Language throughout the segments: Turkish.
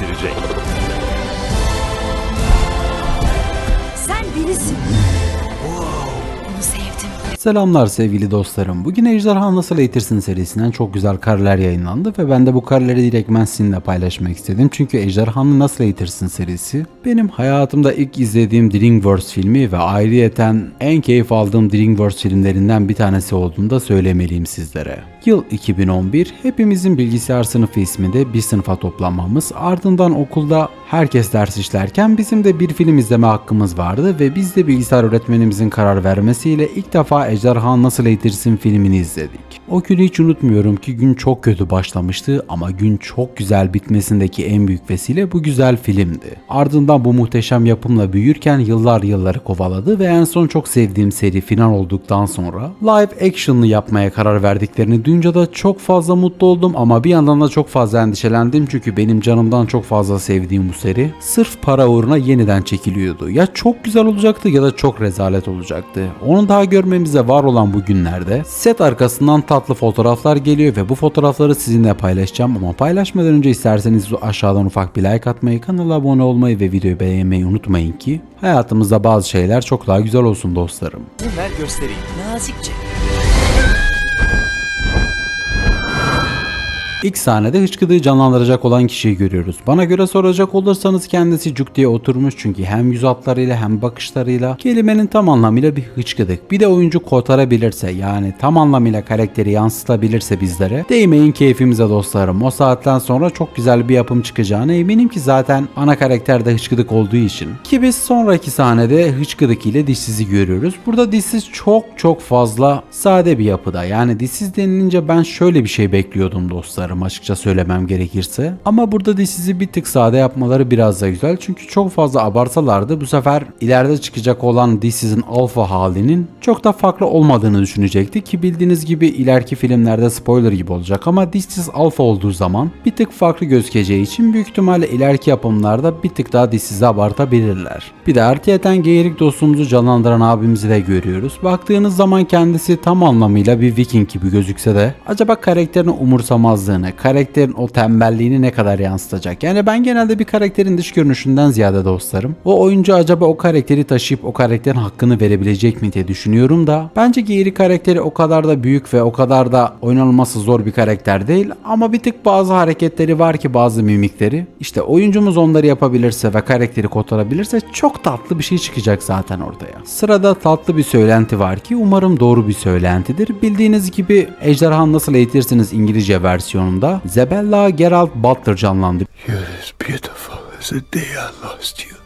değiştirecek. Sen birisin. Selamlar sevgili dostlarım. Bugün Ejderha Nasıl Eğitirsin serisinden çok güzel kareler yayınlandı ve ben de bu kareleri direktmen sizinle paylaşmak istedim. Çünkü Ejderhanı Nasıl Eğitirsin serisi benim hayatımda ilk izlediğim Dreamworks filmi ve ayrıyeten en keyif aldığım Dreamworks filmlerinden bir tanesi olduğunu da söylemeliyim sizlere. Yıl 2011 hepimizin bilgisayar sınıfı isminde bir sınıfa toplanmamız ardından okulda herkes ders işlerken bizim de bir film izleme hakkımız vardı ve biz de bilgisayar öğretmenimizin karar vermesiyle ilk defa Ejderha Nasıl Eğitirsin filmini izledik. O günü hiç unutmuyorum ki gün çok kötü başlamıştı ama gün çok güzel bitmesindeki en büyük vesile bu güzel filmdi. Ardından bu muhteşem yapımla büyürken yıllar yılları kovaladı ve en son çok sevdiğim seri final olduktan sonra live action'lı yapmaya karar verdiklerini duyunca da çok fazla mutlu oldum ama bir yandan da çok fazla endişelendim çünkü benim canımdan çok fazla sevdiğim bu seri sırf para uğruna yeniden çekiliyordu. Ya çok güzel olacaktı ya da çok rezalet olacaktı. Onu daha görmemize var olan bu günlerde set arkasından tatlı fotoğraflar geliyor ve bu fotoğrafları sizinle paylaşacağım ama paylaşmadan önce isterseniz aşağıdan ufak bir like atmayı, kanala abone olmayı ve videoyu beğenmeyi unutmayın ki hayatımızda bazı şeyler çok daha güzel olsun dostlarım. Ver göstereyim. Nazikçe. İlk sahnede hıçkıdığı canlandıracak olan kişiyi görüyoruz. Bana göre soracak olursanız kendisi cuk diye oturmuş çünkü hem yüz hatlarıyla hem bakışlarıyla kelimenin tam anlamıyla bir hıçkıdık. Bir de oyuncu kotarabilirse yani tam anlamıyla karakteri yansıtabilirse bizlere değmeyin keyfimize dostlarım. O saatten sonra çok güzel bir yapım çıkacağına eminim ki zaten ana karakter de hıçkıdık olduğu için. Ki biz sonraki sahnede hıçkıdık ile dişsizi görüyoruz. Burada dişsiz çok çok fazla sade bir yapıda. Yani dişsiz denilince ben şöyle bir şey bekliyordum dostlarım açıkça söylemem gerekirse. Ama burada dişsizi bir tık sade yapmaları biraz da güzel. Çünkü çok fazla abarsalardı bu sefer ileride çıkacak olan dişsizin alfa halinin çok da farklı olmadığını düşünecektik. Ki bildiğiniz gibi ileriki filmlerde spoiler gibi olacak ama dişsiz alfa olduğu zaman bir tık farklı gözükeceği için büyük ihtimalle ileriki yapımlarda bir tık daha dişsizi abartabilirler. Bir de artıyeten geyirik dostumuzu canlandıran abimizi de görüyoruz. Baktığınız zaman kendisi tam anlamıyla bir viking gibi gözükse de acaba karakterini umursamazlığını, karakterin o tembelliğini ne kadar yansıtacak? Yani ben genelde bir karakterin dış görünüşünden ziyade dostlarım. O oyuncu acaba o karakteri taşıyıp o karakterin hakkını verebilecek mi diye düşünüyorum da bence geyirik karakteri o kadar da büyük ve o kadar da oynanılması zor bir karakter değil ama bir tık bazı hareketleri var ki bazı mimikleri. İşte oyuncumuz onları yapabilirse ve karakteri kotarabilirse çok tatlı bir şey çıkacak zaten ortaya. Sırada tatlı bir söylenti var ki umarım doğru bir söylentidir. Bildiğiniz gibi Ejderha Nasıl Eğitirsiniz İngilizce versiyonunda Zebella Geralt Butler canlandı. You're as beautiful as the day I lost you.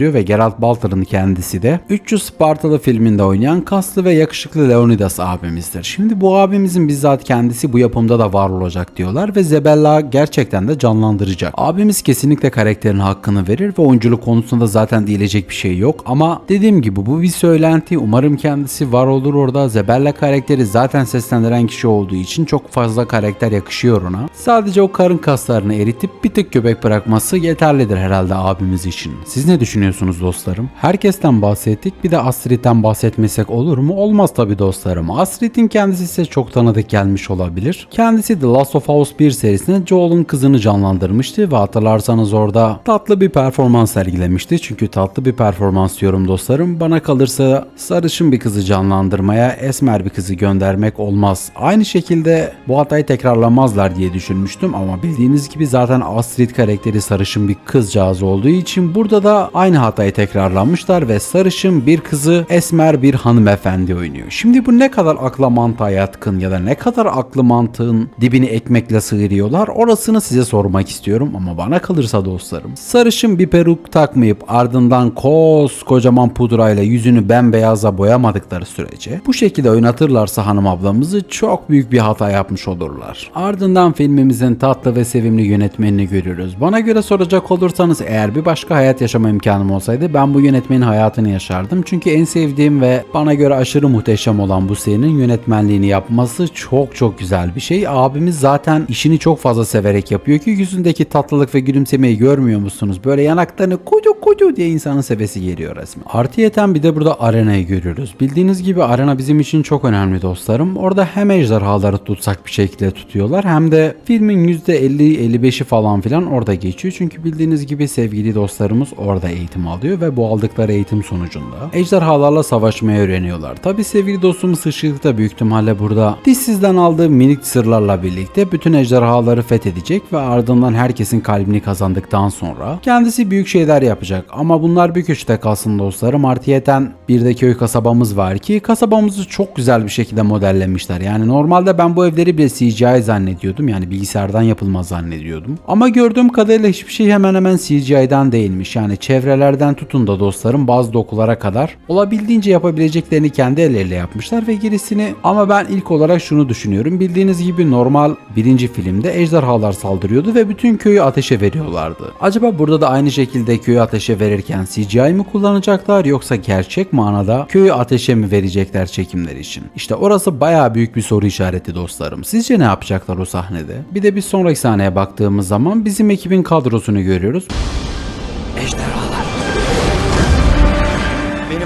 Ve Geralt Butler'ın kendisi de 300 Spartalı filminde oynayan kaslı ve yakışıklı Leonidas abimizdir. Şimdi bu abimizin bizzat kendisi bu yapımda da var olacak diyorlar ve Zebella gerçekten de canlandıracak. Abimiz kesinlikle karakterin hakkını verir ve oyunculuk konusunda zaten diyecek bir şey yok ama dediğim gibi bu bir söylenti. Umarım kendisi var olur orada. Zebella karakteri zaten seslendiren kişi olduğu için çok fazla karakter yakışıyor ona. Sadece o karın kaslarını eritip bir tık göbek bırakması yeterlidir herhalde abimiz için. Siz ne düşünüyorsunuz dostlarım? Herkesten bahsettik bir de Astrid'den bahsetmesek olur mu? Olmaz tabi dostlarım. Astrid'in kendisi ise çok tanıdık gelmiş olabilir. Kendisi The Last of Us 1 serisinde Joel'un kızını canlandırmıştı ve hatırlarsanız orada tatlı bir performans sergilemişti. Çünkü tatlı bir performans diyorum dostlarım. Bana kalırsa sarışın bir kızı canlandırmaya esmer bir kızı göndermek olmaz. Aynı şekilde bu hatayı tekrarlamazlar diye düşünmüştüm ama bildiğiniz gibi zaten Astrid karakteri sarışın bir kızcağız olduğu için burada da aynı hatayı tekrarlamışlar ve sarışın bir kızı esmer bir hanımefendi oynuyor. Şimdi bu ne kadar akla mantığa yatkın ya da ne kadar aklı mantığın dibini ekmekle sıyırıyorlar orasını size sormak istiyorum ama bana kalırsa dostlarım. Sarışın bir peruk takmayıp ardından koskocaman pudrayla yüzünü bembeyaza boyamadıkları sürece bu şekilde oynatırlarsa hanım ablamızı çok büyük bir hata yapmış olurlar. Ardından filmimizin tatlı ve sevimli yönetmenini görüyoruz. Bana göre soracak olursanız eğer bir başka hayat yaşama imkanım imkanım olsaydı ben bu yönetmenin hayatını yaşardım. Çünkü en sevdiğim ve bana göre aşırı muhteşem olan bu serinin yönetmenliğini yapması çok çok güzel bir şey. Abimiz zaten işini çok fazla severek yapıyor ki yüzündeki tatlılık ve gülümsemeyi görmüyor musunuz? Böyle yanaklarını kocu kocu diye insanın sevesi geliyor resmen. Artıyeten bir de burada arenayı görüyoruz. Bildiğiniz gibi arena bizim için çok önemli dostlarım. Orada hem ejderhaları tutsak bir şekilde tutuyorlar hem de filmin %50-55'i falan filan orada geçiyor. Çünkü bildiğiniz gibi sevgili dostlarımız orada eğitim alıyor ve bu aldıkları eğitim sonucunda ejderhalarla savaşmayı öğreniyorlar. Tabi sevgili dostumuz Işık da büyük ihtimalle burada dişsizden aldığı minik sırlarla birlikte bütün ejderhaları fethedecek ve ardından herkesin kalbini kazandıktan sonra kendisi büyük şeyler yapacak. Ama bunlar bir köşede kalsın dostlarım. Artıyeten bir de köy kasabamız var ki kasabamızı çok güzel bir şekilde modellemişler. Yani normalde ben bu evleri bile CGI zannediyordum. Yani bilgisayardan yapılmaz zannediyordum. Ama gördüğüm kadarıyla hiçbir şey hemen hemen CGI'den değilmiş. Yani çevrelerden tutun da dostlarım bazı dokulara kadar olabildiğince yapabileceklerini kendi elleriyle yapmışlar ve gerisini ama ben ilk olarak şunu düşünüyorum. Bildiğiniz gibi normal birinci filmde ejderhalar saldırıyordu ve bütün köyü ateşe veriyorlardı. Acaba burada da aynı şekilde köyü ateşe verirken CGI mi kullanacaklar yoksa gerçek manada köyü ateşe mi verecekler çekimler için? İşte orası baya büyük bir soru işareti dostlarım. Sizce ne yapacaklar o sahnede? Bir de bir sonraki sahneye baktığımız zaman bizim ekibin kadrosunu görüyoruz.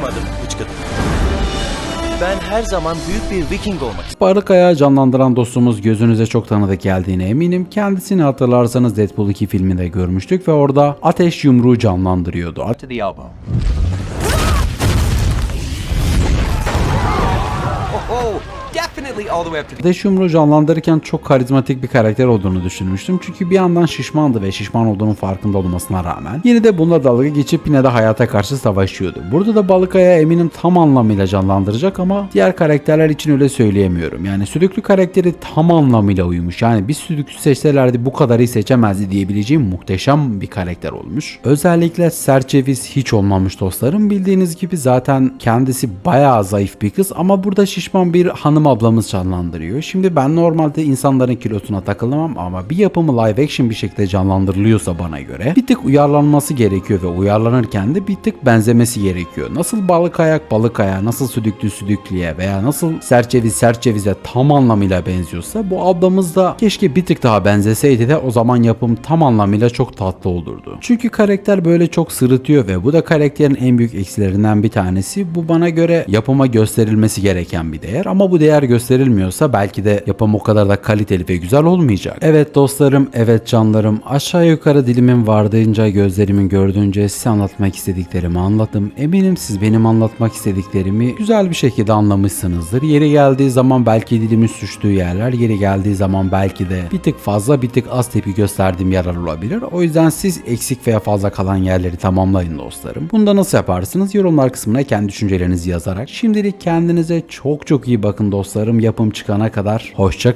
Benim adım Hıçkıt. Ben her zaman büyük bir Viking olmak istedim. Balık ayağı canlandıran dostumuz gözünüze çok tanıdık geldiğine eminim. Kendisini hatırlarsanız Deadpool 2 filminde görmüştük ve orada ateş yumruğu canlandırıyordu. To the elbow. Oh, oh, Ateş yumruğu canlandırırken çok karizmatik bir karakter olduğunu düşünmüştüm. Çünkü bir yandan şişmandı ve şişman olduğunun farkında olmasına rağmen yine de bununla dalga geçip yine de hayata karşı savaşıyordu. Burada da balık ayağı eminim tam anlamıyla canlandıracak ama diğer karakterler için öyle söyleyemiyorum. Yani sülüklü karakteri tam anlamıyla uymuş. Yani bir sülüklü seçselerdi bu kadar iyi seçemezdi diyebileceğim muhteşem bir karakter olmuş. Özellikle serçeviz hiç olmamış dostlarım. Bildiğiniz gibi zaten kendisi bayağı zayıf bir kız ama burada şişman bir hanım ablamız canlandırıyor. Şimdi ben normalde insanların kilosuna takılamam ama bir yapımı live action bir şekilde canlandırılıyorsa bana göre bir tık uyarlanması gerekiyor ve uyarlanırken de bir tık benzemesi gerekiyor. Nasıl balık ayak balık ayağa, nasıl südüklü südüklüye veya nasıl serçeviz serçevize tam anlamıyla benziyorsa bu ablamız da keşke bir tık daha benzeseydi de o zaman yapım tam anlamıyla çok tatlı olurdu. Çünkü karakter böyle çok sırıtıyor ve bu da karakterin en büyük eksilerinden bir tanesi. Bu bana göre yapıma gösterilmesi gereken bir değer ama bu değer gösterilmiyorsa belki de yapım o kadar da kaliteli ve güzel olmayacak. Evet dostlarım, evet canlarım aşağı yukarı dilimin vardığınca gözlerimin gördüğünce size anlatmak istediklerimi anlattım. Eminim siz benim anlatmak istediklerimi güzel bir şekilde anlamışsınızdır. Yeri geldiği zaman belki dilimin suçtuğu yerler, yeri geldiği zaman belki de bir tık fazla bir tık az tepki gösterdiğim yerler olabilir. O yüzden siz eksik veya fazla kalan yerleri tamamlayın dostlarım. Bunu da nasıl yaparsınız? Yorumlar kısmına kendi düşüncelerinizi yazarak. Şimdilik kendinize çok çok iyi bakın dostlarım. Yapım çıkana kadar hoşça